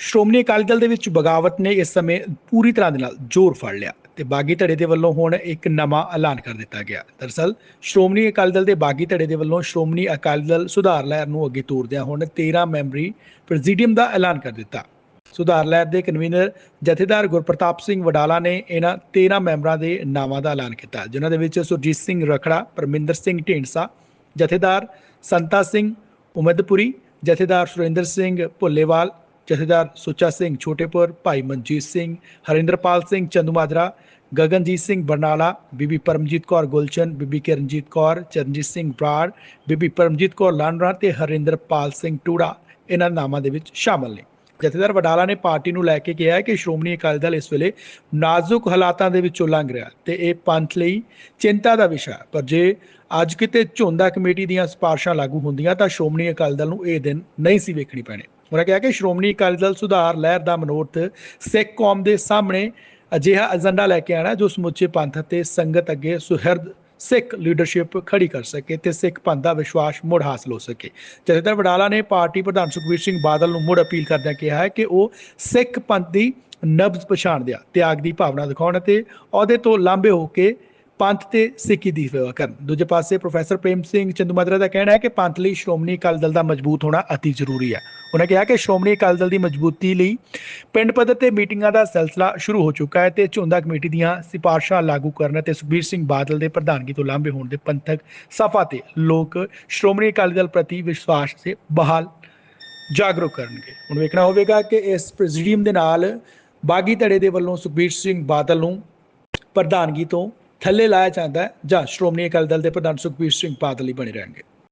ਸ਼੍ਰੋਮਣੀ ਅਕਾਲੀ ਦਲ ਦੇ ਵਿੱਚ ਬਗਾਵਤ ਨੇ ਇਸ ਸਮੇਂ ਪੂਰੀ ਤਰ੍ਹਾਂ ਦੇ ਨਾਲ ਜ਼ੋਰ ਫੜ ਲਿਆ ਤੇ ਬਾਗੀ ਧੜੇ ਦੇ ਵੱਲੋਂ ਹੁਣ ਇੱਕ ਨਵਾਂ ਐਲਾਨ ਕਰ ਦਿੱਤਾ ਗਿਆ। ਦਰਸਲ, ਸ਼੍ਰੋਮਣੀ ਅਕਾਲੀ ਦਲ ਦੇ ਬਾਗੀ ਧੜੇ ਦੇ ਵੱਲੋਂ ਸ਼੍ਰੋਮਣੀ ਅਕਾਲੀ ਦਲ ਸੁਧਾਰ ਲਹਿਰ ਨੂੰ ਅੱਗੇ ਤੋਰਦਿਆਂ ਹੁਣ 13 ਮੈਂਬਰੀ ਪ੍ਰੈਜ਼ੀਡੀਅਮ ਦਾ ਐਲਾਨ ਕਰ ਦਿੱਤਾ। ਸੁਧਾਰ ਲਹਿਰ ਦੇ ਕਨਵੀਨਰ ਜਥੇਦਾਰ ਗੁਰਪ੍ਰਤਾਪ ਸਿੰਘ ਵਡਾਲਾ ਨੇ ਇਹਨਾਂ 13 ਮੈਂਬਰਾਂ ਦੇ ਨਾਵਾਂ ਦਾ ਐਲਾਨ ਕੀਤਾ, ਜਿਨ੍ਹਾਂ ਦੇ ਵਿੱਚ ਸੁਰਜੀਤ ਸਿੰਘ ਰਖੜਾ, ਪਰਮਿੰਦਰ ਸਿੰਘ ਢੀਂਡਸਾ, ਜਥੇਦਾਰ ਸੰਤਾ ਸਿੰਘ ਉਮਦਪੁਰੀ, ਜਥੇਦਾਰ ਸੁਰਿੰਦਰ ਸਿੰਘ ਭੁੱਲੇਵਾਲ ਜਥੇਦਾਰ ਸੁੱਚਾ ਸਿੰਘ ਛੋਟੇਪੁਰ, ਭਾਈ ਮਨਜੀਤ ਸਿੰਘ, ਹਰਿੰਦਰਪਾਲ ਸਿੰਘ ਚੰਦੂਮਾਜਰਾ, ਗਗਨਜੀਤ ਸਿੰਘ ਬਰਨਾਲਾ, ਬੀਬੀ ਪਰਮਜੀਤ ਕੌਰ ਗੁਲਚਨ ਬੀਬੀ ਕਿਰਨਜੀਤ ਕੌਰ, ਚਰਨਜੀਤ ਸਿੰਘ ਬਰਾੜ, ਬੀਬੀ ਪਰਮਜੀਤ ਕੌਰ ਲਾਂਡਰਾ ਤੇ ਹਰਿੰਦਰਪਾਲ ਸਿੰਘ ਟੂੜਾ ਇਹਨਾਂ ਨਾਮਾਂ ਦੇ ਵਿੱਚ ਸ਼ਾਮਲ ਨੇ। ਜਥੇਦਾਰ ਵਡਾਲਾ ਨੇ ਪਾਰਟੀ ਨੂੰ ਲੈ ਕੇ ਕਿਹਾ ਕਿ ਸ਼੍ਰੋਮਣੀ ਅਕਾਲੀ ਦਲ ਇਸ ਵੇਲੇ ਨਾਜ਼ੁਕ ਹਾਲਾਤਾਂ ਦੇ ਵਿੱਚੋਂ ਲੰਘ ਰਿਹਾ ਤੇ ਇਹ ਪੰਥ ਲਈ ਚਿੰਤਾ ਦਾ ਵਿਸ਼ਾ ਪਰ ਜੇ ਅੱਜ ਕਿਤੇ ਝੋਂਦਾ ਕਮੇਟੀ ਦੀਆਂ ਸਿਫਾਰਸ਼ਾਂ ਲਾਗੂ ਹੁੰਦੀਆਂ ਤਾਂ ਸ਼੍ਰੋਮਣੀ ਅਕਾਲੀ ਦਲ ਨੂੰ ਇਹ ਦਿਨ ਨਹੀਂ ਸੀ ਵੇਖਣੀ ਪੈਣੇ। ਉਹਨਾਂ ਕਿਹਾ ਕਿ ਸ਼੍ਰੋਮਣੀ ਅਕਾਲੀ ਦਲ ਸੁਧਾਰ ਲਹਿਰ ਦਾ ਮਨੋਰਥ ਸਿੱਖ ਕੌਮ ਦੇ ਸਾਹਮਣੇ ਅਜਿਹਾ ਏਜੰਡਾ ਲੈ ਕੇ ਆਣਾ ਜੋ ਸਮੁੱਚੇ ਪੰਥ ਅਤੇ ਸੰਗਤ ਅੱਗੇ ਸੁਹਿਰਦ ਸਿੱਖ ਲੀਡਰਸ਼ਿਪ ਖੜੀ ਕਰ ਸਕੇ ਤੇ ਸਿੱਖ ਪੰਥ ਦਾ ਵਿਸ਼ਵਾਸ ਮੁੜ ਹਾਸਲ ਹੋ ਸਕੇ। ਜਥੇਦਾਰ ਵਡਾਲਾ ਨੇ ਪਾਰਟੀ ਪ੍ਰਧਾਨ ਸੁਖਬੀਰ ਸਿੰਘ ਬਾਦਲ ਨੂੰ ਮੁੜ ਅਪੀਲ ਕਰਦਿਆਂ ਕਿਹਾ ਹੈ ਕਿ ਉਹ ਸਿੱਖ ਪੰਥ ਦੀ ਨਬਜ਼ ਪਛਾਣਦਿਆਂ ਤਿਆਗ ਦੀ ਭਾਵਨਾ ਦਿਖਾਉਣ ਅਤੇ ਅਹੁਦੇ ਤੋਂ ਲਾਂਭੇ ਹੋ ਕੇ ਪੰਥ ਤੇ ਸਿੱਖੀ ਦੀ ਸੇਵਾ ਕਰਨ। ਦੂਜੇ ਪਾਸੇ ਪ੍ਰੋਫੈਸਰ ਪ੍ਰੇਮ ਸਿੰਘ ਚੰਦੂਮਾਜਰਾ ਦਾ ਕਹਿਣਾ ਹੈ ਕਿ ਪੰਥ ਲਈ ਸ਼੍ਰੋਮਣੀ ਅਕਾਲੀ ਦਲ ਦਾ ਮਜ਼ਬੂਤ ਹੋਣਾ ਅਤੀ ਜ਼ਰੂਰੀ ਹੈ। ਉਹਨਾਂ ਕਿਹਾ ਕਿ ਸ਼੍ਰੋਮਣੀ ਅਕਾਲੀ ਦਲ ਦੀ ਮਜ਼ਬੂਤੀ ਲਈ ਪਿੰਡ ਪੱਧਰ ਤੇ ਮੀਟਿੰਗਾਂ ਦਾ ਸਿਲਸਿਲਾ ਸ਼ੁਰੂ ਹੋ ਚੁੱਕਾ ਹੈ ਤੇ ਝੁੰਦਾ ਕਮੇਟੀ ਦੀਆਂ ਸਿਫਾਰਸ਼ਾਂ ਲਾਗੂ ਕਰਨ ਅਤੇ ਸੁਖਬੀਰ ਸਿੰਘ ਬਾਦਲ ਦੇ ਪ੍ਰਧਾਨਗੀ ਤੋਂ ਲਾਂਭੇ ਹੋਣ ਦੇ ਪੰਥਕ ਸਫਾ ਤੇ ਲੋਕ ਸ਼੍ਰੋਮਣੀ ਅਕਾਲੀ ਦਲ ਪ੍ਰਤੀ ਵਿਸ਼ਵਾਸ ਤੇ ਬਹਾਲ ਜਾਗਰੂਕ ਕਰਨਗੇ। ਹੁਣ ਵੇਖਣਾ ਹੋਵੇਗਾ ਕਿ ਇਸ ਪ੍ਰੈਜ਼ੀਡੀਅਮ ਦੇ ਨਾਲ ਬਾਗੀ ਧੜੇ ਦੇ ਵੱਲੋਂ ਸੁਖਬੀਰ ਸਿੰਘ ਬਾਦਲ ਨੂੰ ਪ੍ਰਧਾਨਗੀ ਤੋਂ ਥੱਲੇ ਲਾਇਆ ਜਾਂਦਾ ਹੈ ਜਾਂ ਸ਼੍ਰੋਮਣੀ ਅਕਾਲੀ ਦਲ ਦੇ ਪ੍ਰਧਾਨ ਸੁਖਬੀਰ ਸਿੰਘ ਬਾਦਲ ਹੀ ਬਣੇ ਰਹਿਣਗੇ।